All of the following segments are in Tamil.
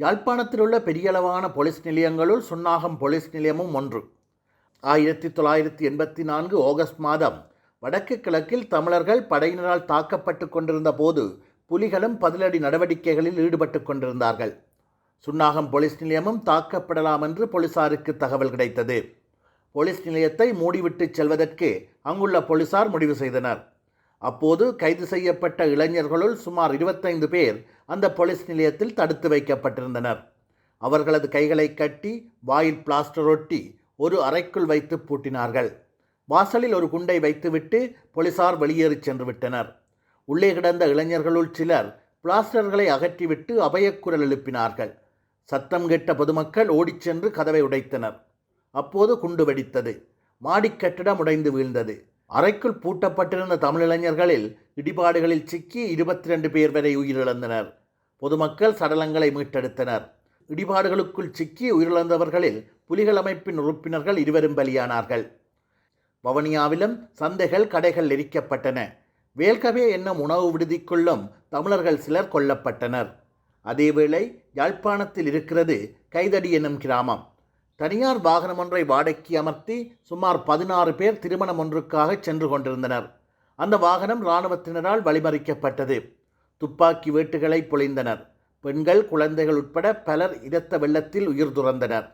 யாழ்ப்பாணத்தில் உள்ள பெரியளவான போலீஸ் நிலையங்களுள் சுன்னாகம் போலீஸ் நிலையமும் ஒன்று. ஆயிரத்தி தொள்ளாயிரத்தி எண்பத்தி நான்கு ஆகஸ்ட் மாதம் வடக்கு கிழக்கில் தமிழர்கள் படையினரால் தாக்கப்பட்டு கொண்டிருந்த போது புலிகளும் பதிலடி நடவடிக்கைகளில் ஈடுபட்டு கொண்டிருந்தார்கள். சுன்னாகம் போலீஸ் நிலையமும் தாக்கப்படலாம் என்று போலீசாருக்கு தகவல் கிடைத்தது. போலீஸ் நிலையத்தை மூடிவிட்டு செல்வதற்கு அங்குள்ள போலீசார் முடிவு செய்தனர். அப்போது கைது செய்யப்பட்ட இளைஞர்களுள் சுமார் இருபத்தைந்து பேர் அந்த போலீஸ் நிலையத்தில் தடுத்து வைக்கப்பட்டிருந்தனர். அவர்களது கைகளை கட்டி வாயில் பிளாஸ்டர் ஒட்டி ஒரு அறைக்குள் வைத்து பூட்டினார்கள். வாசலில் ஒரு குண்டை வைத்துவிட்டு போலீசார் வெளியேறிச் சென்று விட்டனர். உள்ளே கிடந்த இளைஞர்களுள் சிலர் பிளாஸ்டர்களை அகற்றிவிட்டு அபயக்குரல் எழுப்பினார்கள். சத்தம் கெட்ட பொதுமக்கள் ஓடிச் சென்று கதவை உடைத்தனர். அப்போது குண்டு வெடித்தது. மாடிக் கட்டிடம் உடைந்து வீழ்ந்தது. அறைக்குள் பூட்டப்பட்டிருந்த தமிழிளைஞர்களில் இடிபாடுகளில் சிக்கி இருபத்தி ரெண்டு பேர் வரை உயிரிழந்தனர். பொதுமக்கள் சடலங்களை மீட்டெடுத்தனர். இடிபாடுகளுக்குள் சிக்கி உயிரிழந்தவர்களில் புலிகள் அமைப்பின் உறுப்பினர்கள் இருவரும் பலியானார்கள். வவனியாவிலும் சந்தைகள் கடைகள் எரிக்கப்பட்டன. வேல்கவே என்னும் உணவு விடுதிக்குள்ளும் தமிழர்கள் சிலர் கொல்லப்பட்டனர். அதேவேளை யாழ்ப்பாணத்தில் இருக்கிறது கைதடி என்னும் கிராமம். தனியார் வாகனம் ஒன்றை வாடகைக்கு அமர்த்தி சுமார் பதினாறு பேர் திருமணம் ஒன்றுக்காக சென்று கொண்டிருந்தனர். அந்த வாகனம் இராணுவத்தினரால் வழிமறிக்கப்பட்டது. துப்பாக்கி வேட்டுகளை பொழிந்தனர். பெண்கள் குழந்தைகள் உட்பட பலர் இரத்த வெள்ளத்தில் உயிர் துறந்தனர்.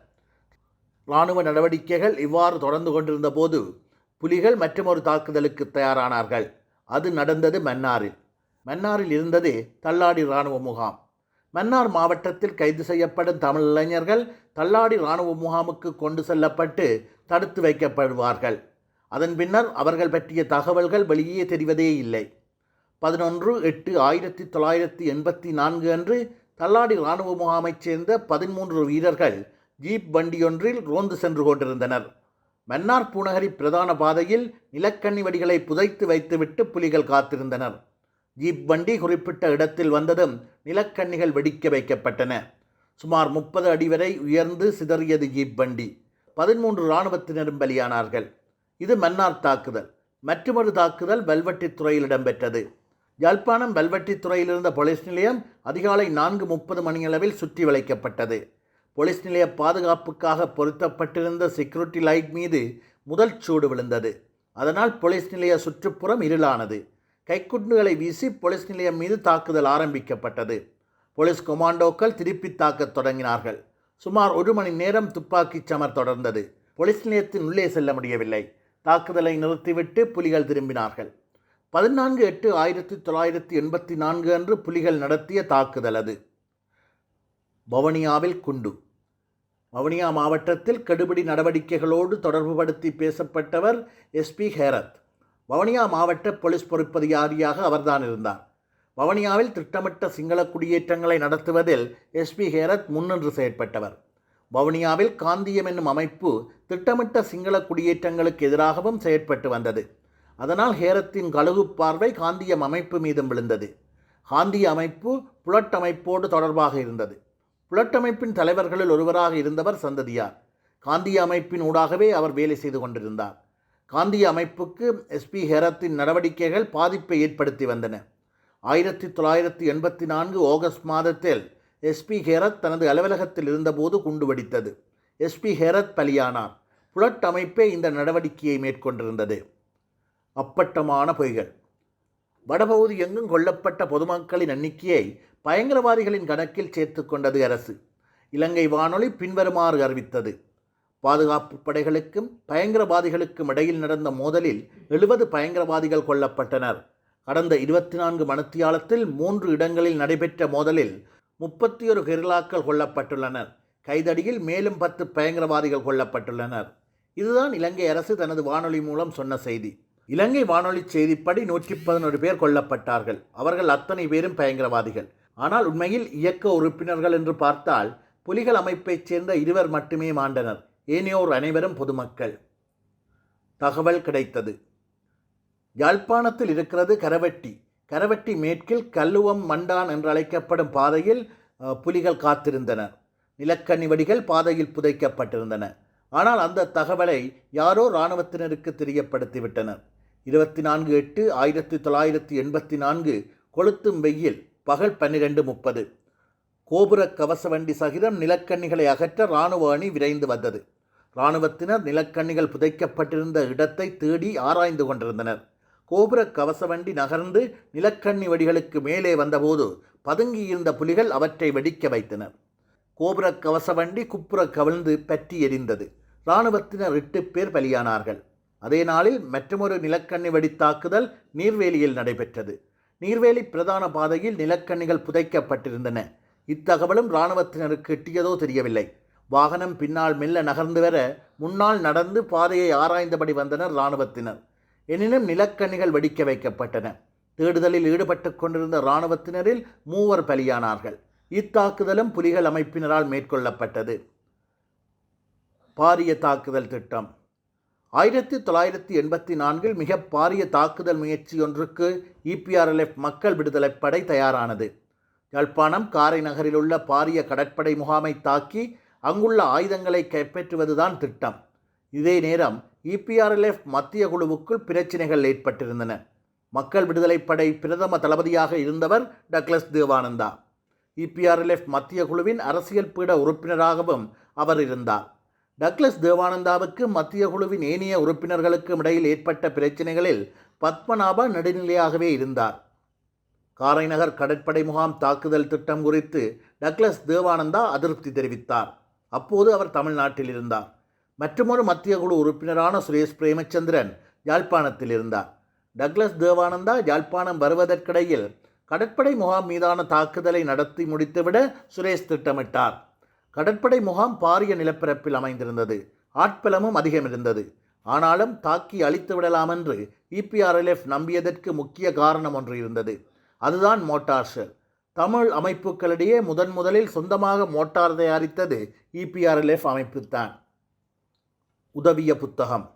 இராணுவ நடவடிக்கைகள் இவ்வாறு தொடர்ந்து கொண்டிருந்த போது புலிகள் மற்றொரு தாக்குதலுக்கு தயாரானார்கள். அது நடந்தது மன்னாரில். மன்னாரில் இருந்தது தள்ளாடி இராணுவ முகாம். மன்னார் மாவட்டத்தில் கைது செய்யப்படும் தமிழ் இளைஞர்கள் தள்ளாடி இராணுவ முகாமுக்கு கொண்டு செல்லப்பட்டு தடுத்து வைக்கப்படுவார்கள். அதன் பின்னர் அவர்கள் பற்றிய தகவல்கள் வெளியே தெரிவதே இல்லை. பதினொன்று எட்டு ஆயிரத்தி தொள்ளாயிரத்தி எண்பத்தி நான்கு அன்று தள்ளாடி இராணுவ முகாமைச் சேர்ந்த பதிமூன்று வீரர்கள் ஜீப் வண்டியொன்றில் ரோந்து சென்று கொண்டிருந்தனர். மன்னார் பூநகரி பிரதான பாதையில் நிலக்கண்ணி வடிகளை புதைத்து வைத்துவிட்டு புலிகள் காத்திருந்தனர். ஜீப் வண்டி குறிப்பிட்ட இடத்தில் வந்ததும் நிலக்கண்ணிகள் வெடிக்க வைக்கப்பட்டன. சுமார் முப்பது அடி வரை உயர்ந்து சிதறியது ஜீப் வண்டி பதிமூன்று இராணுவத்தினரும் பலியானார்கள். இது மன்னார் தாக்குதல். மற்றொரு தாக்குதல் வெல்வெட்டித்துறையில் இடம்பெற்றது. யாழ்ப்பாணம் வெல்வெட்டித்துறையில் இருந்த போலீஸ் நிலையம் அதிகாலை நான்கு முப்பது மணியளவில் சுற்றி வளைக்கப்பட்டது. போலீஸ் நிலைய பாதுகாப்புக்காக பொருத்தப்பட்டிருந்த செக்யூரிட்டி லைட் மீது முதல் சூடு விழுந்தது. அதனால் போலீஸ் நிலைய சுற்றுப்புறம் இருளானது. கைக்குண்டுகளை வீசி போலீஸ் நிலையம் மீது தாக்குதல் ஆரம்பிக்கப்பட்டது. போலீஸ் கொமாண்டோக்கள் திருப்பி தாக்கத் தொடங்கினார்கள். சுமார் ஒரு மணி நேரம் துப்பாக்கிச் சமர் தொடர்ந்தது. போலீஸ் நிலையத்தின் உள்ளே செல்ல முடியவில்லை. தாக்குதலை நிறுத்திவிட்டு புலிகள் திரும்பினார்கள். பதினான்கு எட்டு ஆயிரத்தி தொள்ளாயிரத்தி எண்பத்தி நான்கு அன்று புலிகள் நடத்திய தாக்குதல் அது. வவுனியாவில் குண்டு. வவுனியா மாவட்டத்தில் கடுபிடி நடவடிக்கைகளோடு தொடர்புபடுத்தி பேசப்பட்டவர் எஸ்பி ஹேரத். வவுனியா மாவட்ட போலீஸ் பொறுப்பதிகாரியாக அவர்தான் இருந்தார். வவுனியாவில் திட்டமிட்ட சிங்கள குடியேற்றங்களை நடத்துவதில் எஸ்பி ஹேரத் முன்னின்று செயற்பட்டவர். வவுனியாவில் காந்தியம் என்னும் அமைப்பு திட்டமிட்ட சிங்கள குடியேற்றங்களுக்கு எதிராகவும் செயற்பட்டு வந்தது. அதனால் ஹேரத்தின் கழுகு பார்வை காந்தியம் அமைப்பு மீதும் விழுந்தது. காந்திய அமைப்பு புலட்டமைப்போடு தொடர்பாக இருந்தது. புலட்டமைப்பின் தலைவர்களில் ஒருவராக இருந்தவர் சந்ததியார். காந்திய அமைப்பின் ஊடாகவே அவர் வேலை செய்து கொண்டிருந்தார். காந்திய அமைப்புக்கு எஸ்பி ஹெரத்தின் நடவடிக்கைகள் பாதிப்பை ஏற்படுத்தி வந்தன. ஆயிரத்தி தொள்ளாயிரத்தி எண்பத்தி நான்கு ஆகஸ்ட் மாதத்தில் எஸ்பி ஹேரத் தனது அலுவலகத்தில் இருந்தபோது குண்டு வெடித்தது. எஸ்பி ஹேரத் பலியானார். புலட் அமைப்பே இந்த நடவடிக்கையை மேற்கொண்டிருந்தது. அப்பட்டமான பொய்கள். வடபகுதி எங்கும் கொல்லப்பட்ட பொதுமக்களின் எண்ணிக்கையை பயங்கரவாதிகளின் கணக்கில் சேர்த்து கொண்டது அரசு. இலங்கை வானொலி பின்வருமாறு அறிவித்தது. பாதுகாப்பு படைகளுக்கும் பயங்கரவாதிகளுக்கும் இடையில் நடந்த மோதலில் எழுபது பயங்கரவாதிகள் கொல்லப்பட்டனர். கடந்த இருபத்தி நான்கு மணத்தியாலத்தில் மூன்று இடங்களில் நடைபெற்ற மோதலில் முப்பத்தி ஒரு கெரிலாக்கள் கொல்லப்பட்டுள்ளனர். கைதடியில் மேலும் பத்து பயங்கரவாதிகள் கொல்லப்பட்டுள்ளனர். இதுதான் இலங்கை அரசு தனது வானொலி மூலம் சொன்ன செய்தி. இலங்கை வானொலி செய்திப்படி நூற்றி பதினொரு பேர் கொல்லப்பட்டார்கள். அவர்கள் அத்தனை பேரும் பயங்கரவாதிகள். ஆனால் உண்மையில் இயக்க உறுப்பினர்கள் என்று பார்த்தால் புலிகள் அமைப்பைச் சேர்ந்த இருவர் மட்டுமே மாண்டனர். ஏனையோர் அனைவரும் பொதுமக்கள். தகவல் கிடைத்தது. யாழ்ப்பாணத்தில் இருக்கிறது கரவட்டி. கரவட்டி மேற்கில் கல்லுவம் மண்டான் என்று அழைக்கப்படும் பாதையில் புலிகள் காத்திருந்தனர் நிலக்கண்ணி வடிகள் பாதையில் புதைக்கப்பட்டிருந்தன. ஆனால் அந்த தகவலை யாரோ இராணுவத்தினருக்கு தெரியப்படுத்திவிட்டனர் இருபத்தி நான்கு எட்டு ஆயிரத்தி தொள்ளாயிரத்தி எண்பத்தி நான்கு கொளுத்தும் வெயில் பகல் பன்னிரெண்டு முப்பது. கோபுர கவச வண்டி சகிதம் நிலக்கண்ணிகளை அகற்ற இராணுவ அணி விரைந்து வந்தது. இராணுவத்தினர் நிலக்கண்ணிகள் புதைக்கப்பட்டிருந்த இடத்தை தேடி ஆராய்ந்து கொண்டிருந்தனர். கோபுர கவச வண்டி நகர்ந்து நிலக்கண்ணி வெடிகளுக்கு மேலே வந்தபோது பதுங்கியிருந்த புலிகள் அவற்றை வெடிக்க வைத்தனர். கோபுர கவச வண்டி குப்புற கவிழ்ந்து பற்றி எரிந்தது. இராணுவத்தினர் எட்டு பேர் பலியானார்கள். அதே நாளில் மற்றொரு நிலக்கண்ணி வெடித்தாக்குதல் நீர்வேலியில் நடைபெற்றது. நீர்வேலி பிரதான பாதையில் நிலக்கண்ணிகள் புதைக்கப்பட்டிருந்தன. இத்தகவலும் இராணுவத்தினருக்கு எட்டியதோ தெரியவில்லை. வாகனம் பின்னால் மெல்ல நகர்ந்து வர முன்னால் நடந்து பாதையை ஆராய்ந்தபடி வந்தனர் இராணுவத்தினர். எனினும் நிலக்கண்ணிகள் வெடிக்க வைக்கப்பட்டன. தேடுதலில் ஈடுபட்டு கொண்டிருந்த இராணுவத்தினரில் மூவர் பலியானார்கள். இத்தாக்குதலும் புலிகள் அமைப்பினரால் மேற்கொள்ளப்பட்டது. பாரிய தாக்குதல் திட்டம். ஆயிரத்தி தொள்ளாயிரத்தி எண்பத்தி நான்கில் மிக பாரிய தாக்குதல் முயற்சி ஒன்றுக்கு இபிஆர்எல்எஃப் மக்கள் விடுதலைப் படை தயாரானது. யாழ்ப்பாணம் காரை நகரில் உள்ள பாரிய கடற்படை முகாமை தாக்கி அங்குள்ள ஆயுதங்களை கைப்பற்றுவதுதான் திட்டம். இதே நேரம் இபிஆர்எல்எஃப் மத்திய குழுவுக்குள் பிரச்சினைகள் ஏற்பட்டிருந்தன. மக்கள் விடுதலைப்படை பிரதம தளபதியாக இருந்தவர் டக்ளஸ் தேவானந்தா. இபிஆர்எல்எஃப் மத்திய குழுவின் அரசியல் பீட உறுப்பினராகவும் அவர் இருந்தார். டக்ளஸ் தேவானந்தாவுக்கு மத்திய குழுவின் ஏனைய உறுப்பினர்களுக்கும் இடையில் ஏற்பட்ட பிரச்சினைகளில் பத்மநாபா நடுநிலையாகவே இருந்தார். காரைநகர் கடற்படை முகாம் தாக்குதல் திட்டம் குறித்து டக்ளஸ் தேவானந்தா அதிருப்தி தெரிவித்தார். அப்போது அவர் தமிழ்நாட்டில் இருந்தார். மற்றுமொரு மத்திய குழு உறுப்பினரான சுரேஷ் பிரேமச்சந்திரன் யாழ்ப்பாணத்தில் இருந்தார். டக்ளஸ் தேவானந்தா யாழ்ப்பாணம் வருவதற்கிடையில் கடற்படை முகாம் மீதான தாக்குதலை நடத்தி முடித்துவிட சுரேஷ் திட்டமிட்டார். கடற்படை முகாம் பாரிய நிலப்பரப்பில் அமைந்திருந்தது. ஆட்பலமும் அதிகம் இருந்தது ஆனாலும் தாக்கி அழித்து விடலாம் என்று இபிஆர்எல்எஃப் நம்பியதற்கு முக்கிய காரணம் ஒன்று இருந்தது. அதுதான் மோட்டார் ஷெல். தமிழ் அமைப்புகளிடையே முதன் முதலில் சொந்தமாக மோட்டார் தயாரித்தது இபிஆர்எல்எஃப் அமைப்புத்தான் உதவிய புத்தகம்.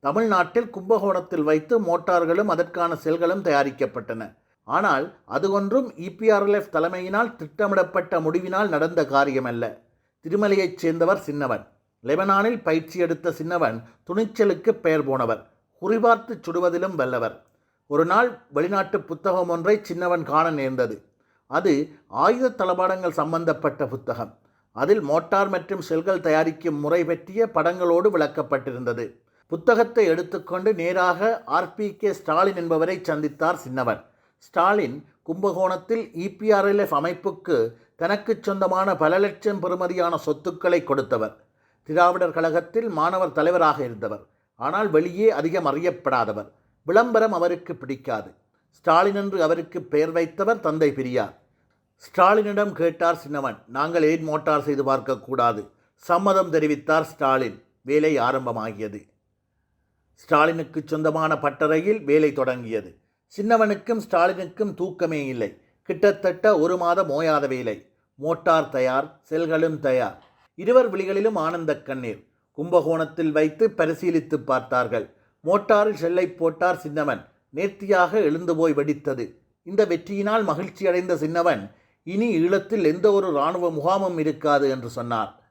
தமிழ்நாட்டில் கும்பகோணத்தில் வைத்து மோட்டார்களும் அதற்கான செல்களும் தயாரிக்கப்பட்டன. ஆனால் அது ஒன்றும் இபிஆர்எல்எஃப் தலைமையினால் திட்டமிடப்பட்ட முடிவினால் நடந்த காரியமல்ல. திருமலையைச் சேர்ந்தவர் சின்னவன். லெபனானில் பயிற்சி எடுத்த சின்னவன் துணிச்சலுக்கு பெயர் போனவர். குறிபார்த்து சுடுவதிலும் வல்லவர். ஒரு நாள் வெளிநாட்டு புத்தகம் ஒன்றை சின்னவன் காண நேர்ந்தது. அது ஆயுத தளபாடங்கள் சம்பந்தப்பட்ட புத்தகம். அதில் மோட்டார் மற்றும் செல்கள் தயாரிக்கும் முறை பற்றிய படங்களோடு விளக்கப்பட்டிருந்தது. புத்தகத்தை எடுத்துக்கொண்டு நேராக ஆர்பி கே. ஸ்டாலின் என்பவரை சந்தித்தார் சின்னவர். ஸ்டாலின் கும்பகோணத்தில் இபிஆர்எல்எஃப் அமைப்புக்கு தனக்கு சொந்தமான பல லட்சம் பெறுமதியான சொத்துக்களை கொடுத்தவர். திராவிடர் கழகத்தில் மாணவர் தலைவராக இருந்தவர். ஆனால் வெளியே அதிகம் அறியப்படாதவர். விளம்பரம் அவருக்கு பிடிக்காது. ஸ்டாலின் என்று அவருக்கு பெயர் வைத்தவர் தந்தை பெரியார். ஸ்டாலினிடம் கேட்டார் சின்னவன் நாங்கள் ஏன் மோட்டார் செய்து பார்க்கக்கூடாது? சம்மதம் தெரிவித்தார் ஸ்டாலின். வேலை ஆரம்பமாகியது. ஸ்டாலினுக்கு சொந்தமான பட்டறையில் வேலை தொடங்கியது. சின்னவனுக்கும் ஸ்டாலினுக்கும் தூக்கமே இல்லை. கிட்டத்தட்ட ஒரு மாதம் ஓயாத வேலை. மோட்டார் தயார் செல்களும் தயார். இருவர் விழிகளிலும் ஆனந்த கண்ணீர். கும்பகோணத்தில் வைத்து பரிசீலித்து பார்த்தார்கள். மோட்டாரில் செல்லை போட்டார் சின்னவன். நேர்த்தியாக எழுந்து போய் வெடித்தது. இந்த வெற்றியினால் மகிழ்ச்சியடைந்த சின்னவன் இனி ஈழத்தில் எந்த ஒரு இராணுவ முகாமும் இருக்காது என்று சொன்னார்.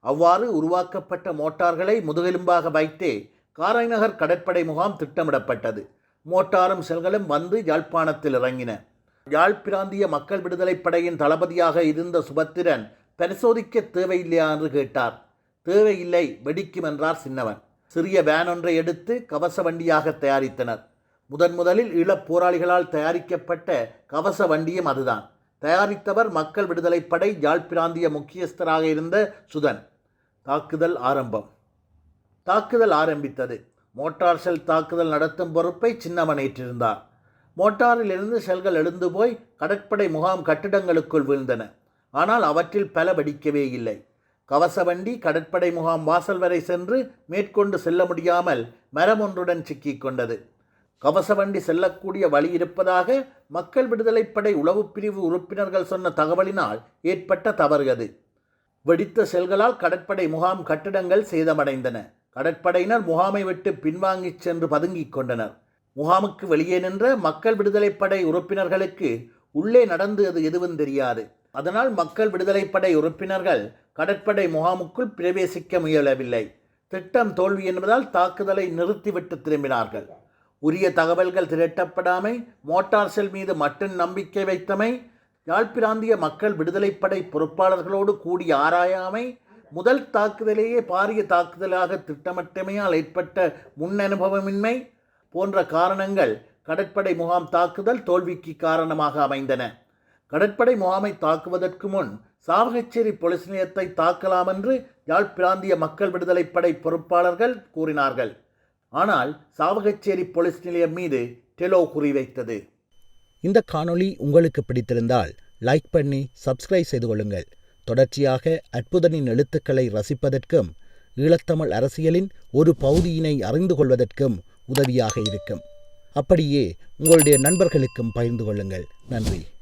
அவ்வாறு உருவாக்கப்பட்ட மோட்டார்களை முதுகெலும்பாக வைத்தே காரைநகர் கடற்படை முகாம் திட்டமிடப்பட்டது. மோட்டாரும் செல்களும் வந்து யாழ்ப்பாணத்தில் இறங்கின. யாழ் பிராந்திய மக்கள் விடுதலைப் படையின் தளபதியாக இருந்த சுபத்திரன் பரிசோதிக்க தேவையில்லையா என்று கேட்டார். தேவையில்லை வெடிக்கும் என்றார் சின்னவன். சிறிய வேன் ஒன்றை எடுத்து கவச வண்டியாக தயாரித்தனர். முதன் முதலில் ஈழப் போராளிகளால் தயாரிக்கப்பட்ட கவச வண்டியும் அதுதான். தயாரித்தவர் மக்கள் விடுதலைப்படை பிராந்திய முக்கியஸ்தராக இருந்த சுதன். தாக்குதல் ஆரம்பம். தாக்குதல் ஆரம்பித்தது. மோட்டார் செல் தாக்குதல் நடத்தும் பொறுப்பை சின்னவன் ஏற்றிருந்தார். மோட்டாரிலிருந்து செல்கள் எழுந்து போய் கடற்படை முகாம் கட்டிடங்களுக்குள் வீழ்ந்தன. ஆனால் அவற்றில் பல வெடிக்கவே இல்லை. கவச வண்டி கடற்படை முகாம் வாசல் வரை சென்று மேற்கொண்டு செல்ல முடியாமல் மரம் ஒன்றுடன் சிக்கிக் கொண்டது. கவச வண்டி செல்லக்கூடிய வழி இருப்பதாக மக்கள் விடுதலைப்படை உளவுப் பிரிவு உறுப்பினர்கள் சொன்ன தகவலினால் ஏற்பட்ட தவறு அது. வெடித்த செல்களால் கடற்படை முகாம் கட்டிடங்கள் சேதமடைந்தன. கடற்படையினர் முகாமை விட்டு பின்வாங்கிச் சென்று பதுங்கிக் கொண்டனர். முகாமுக்கு வெளியே நின்ற மக்கள் விடுதலைப்படை உறுப்பினர்களுக்கு உள்ளே நடந்தது எதுவும் தெரியாது. அதனால் மக்கள் விடுதலைப்படை உறுப்பினர்கள் கடற்படை முகாமுக்குள் பிரவேசிக்க முயலவில்லை. திட்டம் தோல்வி என்பதால் தாக்குதலை நிறுத்திவிட்டு திரும்பினார்கள். உரிய தகவல்கள் திரட்டப்படாமை மோட்டார் செல் மீது மட்டும் நம்பிக்கை வைத்தமை யாழ்ப்பிராந்திய மக்கள் விடுதலைப்படை பொறுப்பாளர்களோடு கூடி ஆராயாமை முதல் தாக்குதலேயே பாரிய தாக்குதலாக திட்டமிட்டமையால் ஏற்பட்ட முன்னனுபவமின்மை போன்ற காரணங்கள் கடற்படை முகாம் தாக்குதல் தோல்விக்கு காரணமாக அமைந்தன. கடற்படை முகாமை தாக்குவதற்கு முன் சாவகச்சேரி பொலிஸ் நிலையத்தை தாக்கலாம் என்று யாழ் பிராந்திய மக்கள் விடுதலைப்படை பொறுப்பாளர்கள் கூறினார்கள். ஆனால் சாவகச்சேரி போலீஸ் நிலையம் மீது டெலோ குறிவைத்தது. இந்த காணொளி உங்களுக்கு பிடித்திருந்தால் லைக் பண்ணி சப்ஸ்கிரைப் செய்து கொள்ளுங்கள். தொடர்ச்சியாக அற்புதனின் எழுத்துக்களை ரசிப்பதற்கும் ஈழத்தமிழ் அரசியலின் ஒரு பகுதியினை அறிந்து கொள்வதற்கும் உதவியாக இருக்கும். அப்படியே உங்களுடைய நண்பர்களுக்கும் பகிர்ந்து கொள்ளுங்கள். நன்றி.